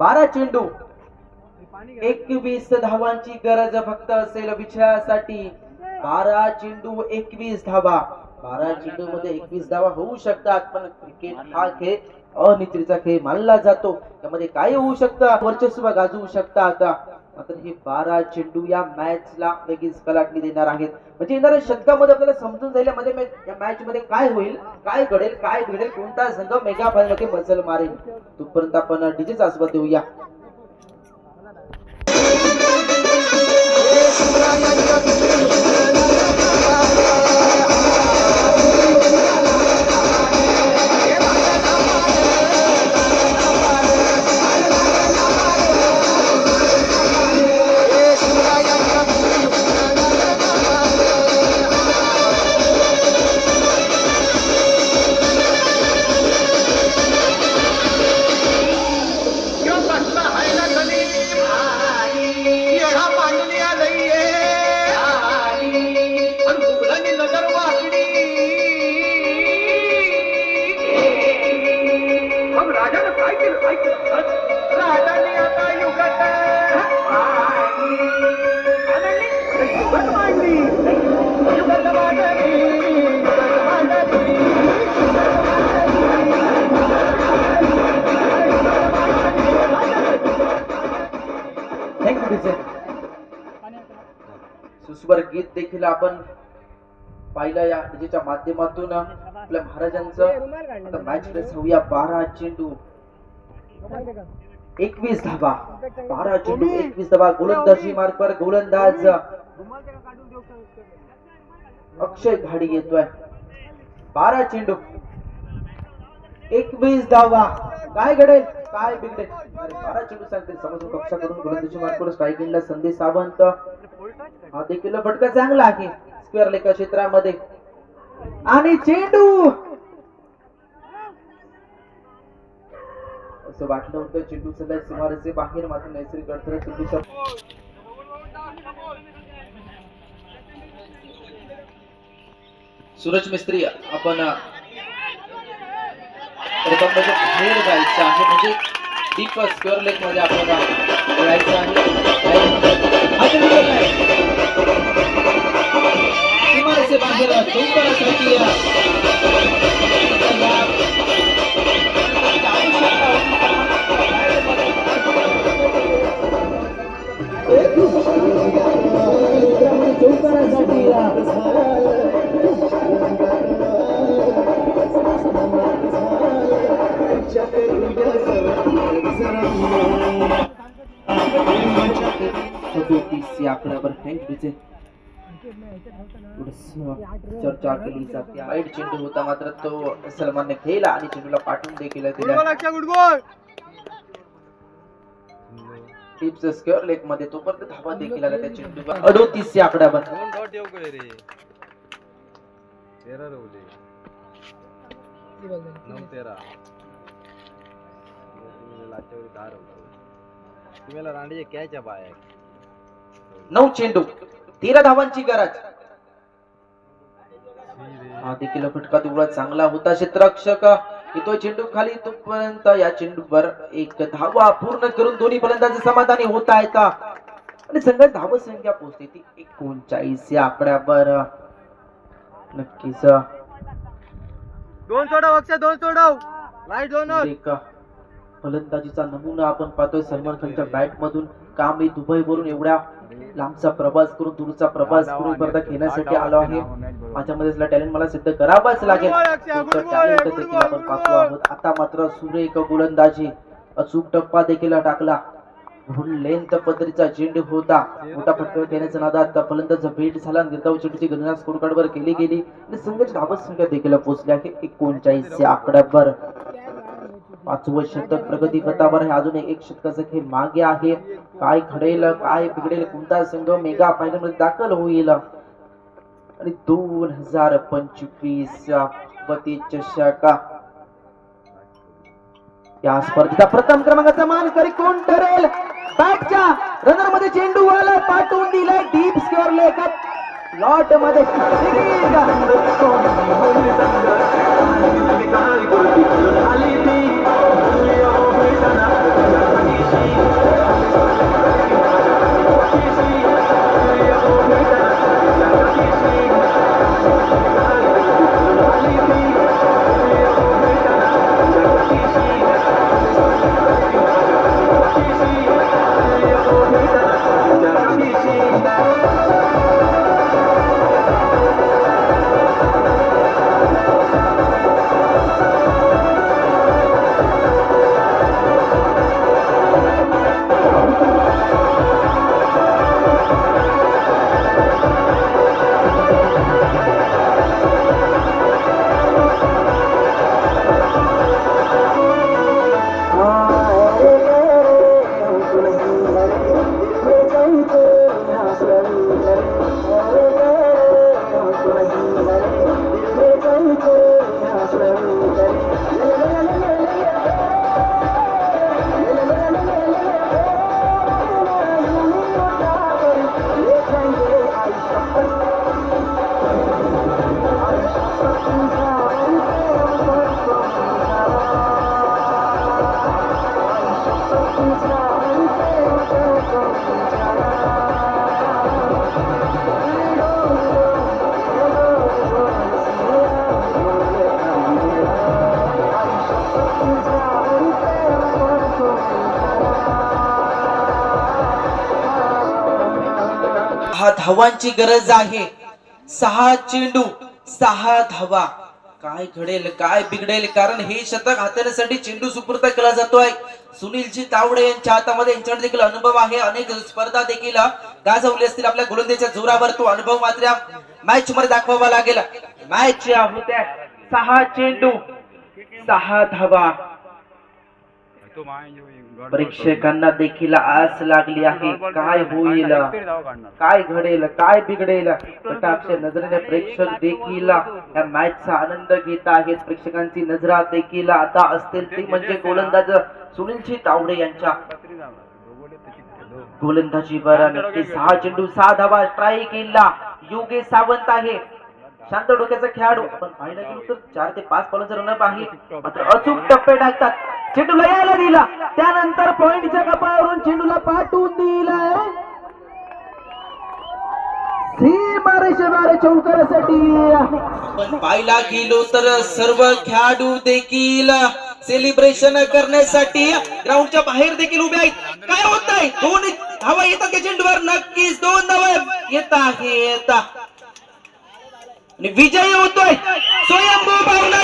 बारा चेंडू. एकवीस धावांची गरज फक्त असेल विजयासाठी. बारा चेंडू एकवीस धावा. बारा चेंडू मध्ये एकवीस धावा होऊ शकतात पण क्रिकेट हा खेळ अनित्रीचा खेळ मानला जातो. त्यामध्ये काय होऊ शकतं? वर्चस्व गाजवू शकतात मात्र हे बारा चेंडू या मॅचला वेगळीच कलाटणी देणार आहेत. म्हणजे येणाऱ्या शतकामध्ये आपल्याला समजून जाईल म्हणजे या मॅच मध्ये काय होईल काय घडेल काय घडेल कोणता संघ मेगा फायनलमध्ये मजल मारेल. तोपर्यंत आपण डीजेचा आस्वाद देऊया. सुस्वर गीत देखील आपण पाहिलं या विजेच्या माध्यमातून. आपल्या महाराजांचं. मॅच मॅच होऊया बारा चेंडू. एकवीस धावा. बारा चेंडू एकवीस धावा. गोलंदाजी मार्कवर गोलंदाज. अक्षय घाडी येतोय. बारा चेंडू. एकवीस धावा. काय घडेल? काय बिघडेल बारा चेंडू सांगते समोर कक्षा करून गोलंदाजी मार्कवर संदेश सावंत. हा देखील फटका चांगला आहे. स्क्वेअर लेखा क्षेत्रामध्ये. आणि चेंडू! असं वाटलं होतं चेंडू सध्या सीमारेचे बाहेर मात्र नैसर्गिक अडथळे चेंडूच्या सूरज मिस्त्री आपण प्रथम म्हणजे बाहेर जायचं आहे. म्हणजे डीप स्क्वेअर लेगमध्ये आपल्याला जायचं आहे. या आकड्यावर थँक्यूचे चर्चा केली जाते. वाईट चेंडू होता मात्र तो सलमानने खेळला आणि चेंडूला पाठवून देखील दिला. टिप्स स्क्वेअर लेगमध्ये तोपर्यंत धावा देखील आल्या त्या चेंडूवर. अडोतीस या आकड्यावर तेरा नऊ तेरा. तुम्हाला रांडीचे कॅच्या बाया नऊ चेंडू तेरा धावांची गरज. हा देखील फटका तेवढा चांगला होता क्षेत्ररक्षक. येतोय चेंडू खाली तोपर्यंत या चेंडूवर एक धावा पूर्ण करून दोन्ही फलंदाज समाधानी होत आहेत आणि संघात धाव संख्या पोहोचते ती एकोणचाळीस या आकड्यावर. नक्कीच. दोन सोडव अक्षय दोन सोडव. लाइट दोन. एक फलंदाजीचा नमुना आपण पाहतोय सलमान खानच्या बॅट मधून काम दुबई वरून एवढ्या लांबचा प्रवास करून दूरचा प्रवास करून परत खेळण्यासाठी आलो आहे. माझ्यामध्ये असला टॅलेंट मला सिद्ध करावाच लागेल. देखील आपण पाहतो आहोत. आता मात्र सुरेख गोलंदाजी. अचूक टप्पा देखील टाकला. लेंथ पद्धतीचा चेंडू होता. मोठा फटका घेण्याचा नादात फलंदाज भेट झाला निर्धाव चेंडूची गणना स्कोर कार्डवर केली गेली. आणि संघाची धावत संख्या देखील पोहोचली आहे एकोणचाळीस या आकड्यावर. पाचवं शतक प्रगती पथावर आहे. अजून एक शतकाचं खेळ मागे आहे. काय घडेल काय बिघडेल कोणता संघ मेगा फायनलमध्ये दाखल होईल? आणि दोन हजार पंचवीस पती चषक या स्पर्धेचा प्रथम क्रमांकाचा मानकरी कोण ठरेल? बॅटच्या रनरमध्ये चेंडू वाला पाठवून दिलाय डीप स्कोअर लेखक. लॉटमध्ये. धावांची गरज आहे. सहा चेंडू सहा धावा. काय घडेल काय बिघडेल? कारण हे शतक हाताळण्यासाठी चेंडू सुपूर्द केला जातोय. सुनीलजी तावडे यांच्या हातामध्ये यांच्याकडे देखील अनुभव आहे. अनेक स्पर्धा देखील गाजवली असतील आपल्या गोलंदाजीच्या जोरावर. तो अनुभव मात्र मॅच मध्ये दाखवावा लागेल. मॅच होत्या सहा चेंडू सहा धावा. प्रेक्षकांना देखील आस लागली आहे. काय होईल? काय घडेल? काय बिघडेल? कटाक्ष नजरेने प्रेक्षक देखील या मॅचचा आनंद घेत आहेत. प्रेक्षकांची नजरा देखील आता असतील. ती म्हणजे गोलंदाज सुनीलजी तावडे यांच्या गोलंदाजीवर नक्की सहा चेंडू सहा धावा स्ट्राईक इल्ला योगेश सावंत आहे. शांत डोक्याचा खेळाडू. आपण पाहिलं गेलो तर चार ते पाच बॉलचा रनअप आहे. मात्र अचूक टप्पे टाकतात चेंडूला यायला दिला. त्यानंतर पॉइंटच्या कपाळावरून चेंडूला पाठवून दिलाय सीमारेषेवर पाहायला गेलो तर सर्व खेळाडू देखील सेलिब्रेशन करण्यासाठी ग्राउंडच्या बाहेर देखील उभे आहेत. काय होत आहे? दोन धावा येतात त्या चेंडूवर? नक्कीच दोन धावा येत आहेत. विजय होतोय. स्वयंभू भावना